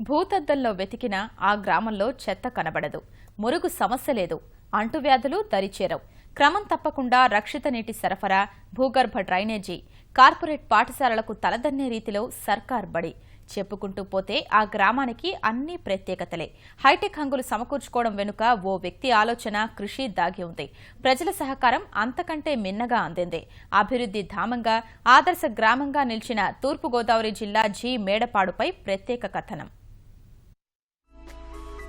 భూతద్దంలో వెతికినా ఆ గ్రామంలో చెత్త కనబడదు. మురుగు సమస్య లేదు. అంటువ్యాధులు దరిచేరవు. క్రమం తప్పకుండా రక్షిత నీటి సరఫరా భూగర్భ డ్రైనేజీ కార్పొరేట్ పాఠశాలలకు తలదన్నే రీతిలో సర్కార్ బడి. చెప్పుకుంటూ పోతే ఆ గ్రామానికి అన్ని ప్రత్యేకతలే. హైటెక్ హంగులు సమకూర్చుకోవడం వెనుక ఓ వ్యక్తి ఆలోచన కృషి దాగి ఉంది. ప్రజల సహకారం అంతకంటే మిన్నగా అందింది. అభివృద్ధి ధామంగా ఆదర్శ గ్రామంగా నిలిచిన తూర్పుగోదావరి జిల్లా జి. మేడపాడుపై ప్రత్యేక కథనం.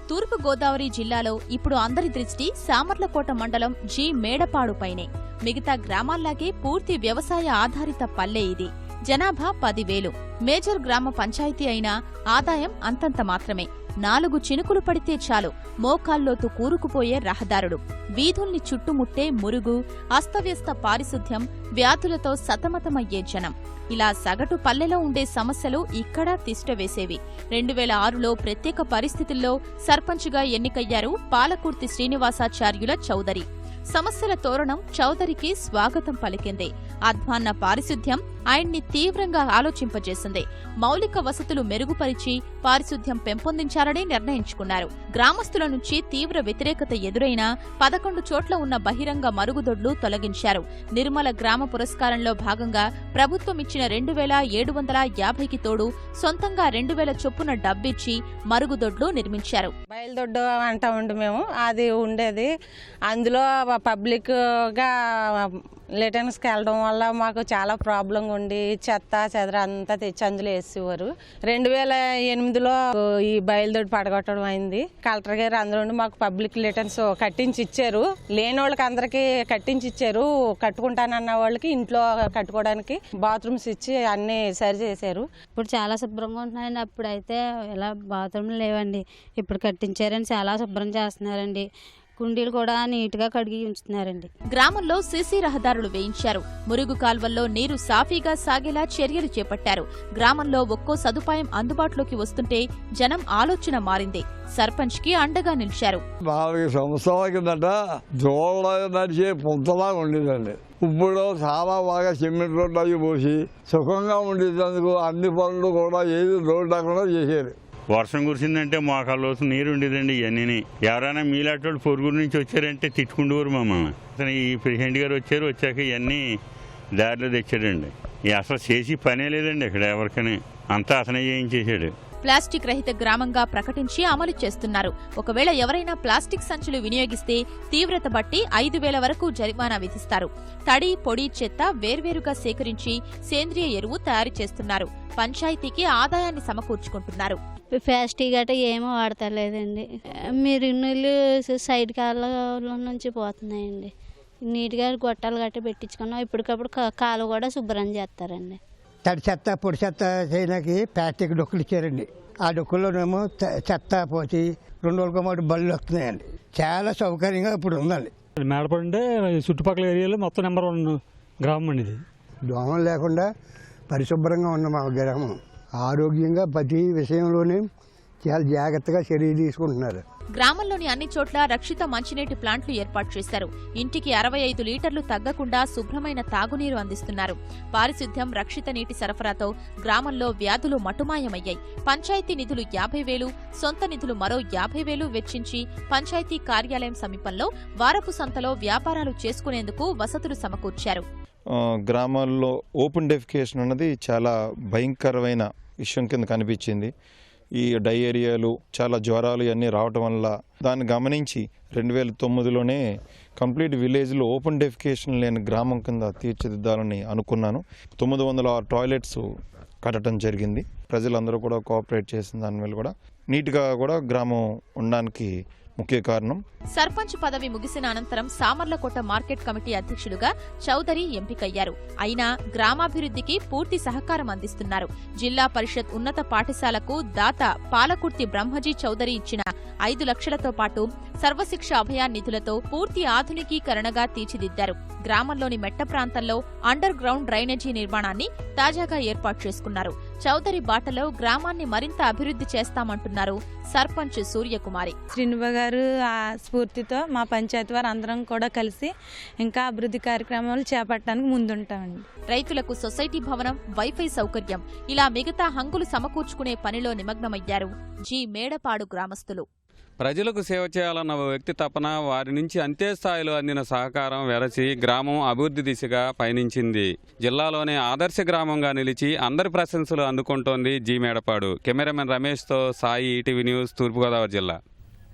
తూర్పు గోదావరి జిల్లాలో ఇప్పుడు అందరి దృష్టి సామర్లకోట మండలం జి మేడపాడుపైనే. మిగతా గ్రామాల్లాగే పూర్తి వ్యవసాయ ఆధారిత పల్లె ఇది. జనాభా పదివేలు. మేజర్ గ్రామ పంచాయతీ అయినా ఆదాయం అంతంత మాత్రమే. నాలుగు చినుకులు పడితే చాలు. మోకాల్లోతు కూరుకుపోయే రహదారులు వీధుల్ని చుట్టుముట్టే మురుగు అస్తవ్యస్త పారిశుద్ధ్యం వ్యాధులతో సతమతమయ్యే జనం. ఇలా సగటు పల్లెలో ఉండే సమస్యలు ఇక్కడా తిష్టవేసేవి రెండు వేల ఆరులో ప్రత్యేక పరిస్థితుల్లో సర్పంచ్గా ఎన్నికయ్యారు పాలకుర్తి శ్రీనివాసాచార్యుల చౌదరి. సమస్యల తోరణం చౌదరికి స్వాగతం పలికింది. అధ్వాన్న పారిశుద్ధ్యం ఆయన్ని తీవ్రంగా ఆలోచింపజేసింది. మౌలిక వసతులు మెరుగుపరిచి పారిశుద్ధ్యం పెంపొందించాలని నిర్ణయించుకున్నారు. గ్రామస్తుల నుంచి తీవ్ర వ్యతిరేకత ఎదురైనా పదకొండు చోట్ల ఉన్న బహిరంగ మరుగుదొడ్లు తొలగించారు. నిర్మల గ్రామ పురస్కారంలో భాగంగా ప్రభుత్వం ఇచ్చిన రెండు వేల ఏడు వందల యాభైకి తోడు సొంతంగా రెండు వేల చొప్పున డబ్బిచ్చి మరుగుదొడ్లు నిర్మించారు. బయలుదొడ్డు అంటామండి మేము. అది ఉండేది. అందులో పబ్లిక్గా లిటన్స్కి వెళ్ళడం వల్ల మాకు చాలా ప్రాబ్లం ఉండి చెత్త చెదర అంతా తెచ్చి అందులో వేసేవారు. రెండు వేల ఎనిమిదిలో ఈ బయలుదొడ్డు పడగొట్టడం అయింది. కలెక్టర్ గారు అందులో మాకు పబ్లిక్ లిటర్న్స్ కట్టించి ఇచ్చారు. లేని వాళ్ళకి అందరికీ కట్టించి ఇచ్చారు. కట్టుకుంటానన్న వాళ్ళకి ఇంట్లో కట్టుకోవడానికి బాత్రూమ్స్ ఇచ్చి అన్నీ సరి చేశారు. ఇప్పుడు చాలా శుభ్రంగా ఉంటున్నాయండి. అప్పుడైతే ఇలా బాత్రూమ్లు లేవండి. ఇప్పుడు కట్టించారని చాలా శుభ్రం చేస్తున్నారండి. కుండీలు కూడా నీట్గా కడిగి ఉంచుతున్నారండి. గ్రామంలో సీసీ రహదారులు వేయించారు. మురుగు కాల్వల్లో నీరు సాఫీగా సాగేలా చర్యలు చేపట్టారు. గ్రామంలో ఒక్కో సదుపాయం అందుబాటులోకి వస్తుంటే జనం ఆలోచన మారింది. సర్పంచ్కి అండగా నిలిచారు. నాలుగు సంవత్సరాల కిందట నడిచే పుంతలా ఉండేదండి. ఇప్పుడు చాలా బాగా సిమెంట్ రోడ్డు అవి పోసి సుఖంగా ఉండేందుకు అన్ని పనులు కూడా ఏది రోడ్డు లేకుండా చేశారు వర్షం కురిసిందంటే మోకాళ్ళ లోతు నీరు ఉండేదండి ఇవన్నీ ఎవరైనా మీలాంటి పొరుగురు నుంచి వచ్చారంటే తిట్టుకుండేవారు మమ్మల్ని. అతను ఈ ప్రెసిడెంట్ గారు వచ్చారు వచ్చాక ఇవన్నీ దారిలో తెచ్చాడండి. ఈ అసలు చేసి పనే లేదండి ఇక్కడ ఎవరికని. అంతా అతనే చేశాడు ప్లాస్టిక్ రహిత గ్రామంగా ప్రకటించి అమలు చేస్తున్నారు. ఒకవేళ ఎవరైనా ప్లాస్టిక్ సంచులు వినియోగిస్తే తీవ్రత బట్టి ఐదు వేల వరకు జరిమానా విధిస్తారు. తడి పొడి చెత్త వేర్వేరుగా సేకరించి సేంద్రియ ఎరువు తయారు చేస్తున్నారు. పంచాయతీకి ఆదాయాన్ని సమకూర్చుకుంటున్నారు. ప్లాస్టిక్ గట్రా ఏమీ వాడతలేదండి. మీరు నీళ్ళు సైడ్ కాళ్ళ నుంచి పోతున్నాయండి. నీట్గా గొట్టాలు గట్రా పెట్టించుకున్నాం. ఇప్పటికప్పుడు కాలు కూడా శుభ్రం చేస్తారండి. తడి చెత్త పొడి చెత్త చేయడానికి ప్లాస్టిక్ డొక్కులు ఇచ్చారండి. ఆ డొక్కుల్లోనేమో చె- చెత్త పోసి రెండు రోజులకు మూడు బళ్ళు వస్తున్నాయండి. చాలా సౌకర్యంగా ఇప్పుడు ఉందండి. మేడపడి చుట్టుపక్కల ఏరియాలో మొత్తం నెంబర్ వన్ గ్రామం అండి ఇది. దోమలు లేకుండా పరిశుభ్రంగా ఉన్న మా గ్రామం. ఆరోగ్యంగా ప్రతి విషయంలోనే చాలా జాగ్రత్తగా చర్య తీసుకుంటున్నారు. గ్రామంలోని అన్ని చోట్ల రక్షిత మంచినీటి ప్లాంట్లు ఏర్పాటు చేశారు. ఇంటికి అరవై ఐదు లీటర్లు తగ్గకుండా శుభ్రమైన తాగునీరు అందిస్తున్నారు. పారిశుద్ధ్యం రక్షిత నీటి సరఫరాతో గ్రామంలో వ్యాధులు మటుమాయమయ్యాయి. పంచాయతీ నిధులు యాభై వేలు సొంత నిధులు మరో యాభై వేలు వెచ్చించి పంచాయతీ కార్యాలయం సమీపంలో వారపు సంతలో వ్యాపారాలు చేసుకునేందుకు వసతులు సమకూర్చారు. గ్రామాల్లో ఓపెన్ డెఫికేషన్ అన్నది చాలా భయంకరమైన విషయం కింద కనిపించింది. ఈ డయేరియాలు చాలా జ్వరాలు ఇవన్నీ రావటం వల్ల దాన్ని గమనించి రెండు వేల తొమ్మిదిలోనే కంప్లీట్ విలేజ్లో ఓపెన్ డెఫికేషన్ లేని గ్రామం కింద తీర్చిదిద్దాలని అనుకున్నాను. తొమ్మిది వందల ఆరు టాయిలెట్స్ కట్టడం జరిగింది. ప్రజలందరూ కూడా కోఆపరేట్ చేసిన దాని మీద కూడా నీట్గా కూడా గ్రామం ఉండడానికి ముఖ్య కారణం? సర్పంచ్ పదవి ముగిసిన అనంతరం సామర్లకోట మార్కెట్ కమిటీ అధ్యక్షులుగా చౌదరి ఎంపికయ్యారు. అయినా గ్రామాభివృద్ధికి పూర్తి సహకారం అందిస్తున్నారు. జిల్లా పరిషత్ ఉన్నత పాఠశాలకు దాత పాలకుర్తి బ్రహ్మజీ చౌదరి ఇచ్చిన ఐదు లక్షలతో పాటు సర్వశిక్ష అభయా నిధులతో పూర్తి ఆధునికీకరణగా తీర్చిదిద్దారు. గ్రామంలోని మెట్ట ప్రాంతంలో అండర్ గ్రౌండ్ డ్రైనేజీ నిర్మాణాన్ని తాజాగా ఏర్పాటు చేసుకున్నారు. చౌదరి బాటలో గ్రామాన్ని మరింత అభివృద్ధి చేస్తామంటున్నారు సర్పంచ్ సూర్యకుమారి. శ్రీనుబ గారు ఆ స్ఫూర్తితో మా పంచాయతీ వారు అందరం కూడా కలిసి ఇంకా అభివృద్ధి కార్యక్రమాలు చేపట్టడానికి ముందుంటామండి. రైతులకు సొసైటీ భవనం వైఫై సౌకర్యం ఇలా మిగతా హంగులు సమకూర్చుకునే పనిలో నిమగ్నమయ్యారు జీ మేడపాడు గ్రామస్తులు. ప్రజలకు సేవ చేయాలన్న ఓ వ్యక్తి తపన వారి నుంచి అంతే స్థాయిలో అందిన సహకారం వెరసి గ్రామం అభివృద్ధి దిశగా పయనించింది. జిల్లాలోనే ఆదర్శ గ్రామంగా నిలిచి అందరి ప్రశంసలు అందుకుంటోంది జీ మేడపాడు. కెమెరామెన్ రమేష్తో సాయి ఈటీవీ న్యూస్ తూర్పుగోదావరి జిల్లా.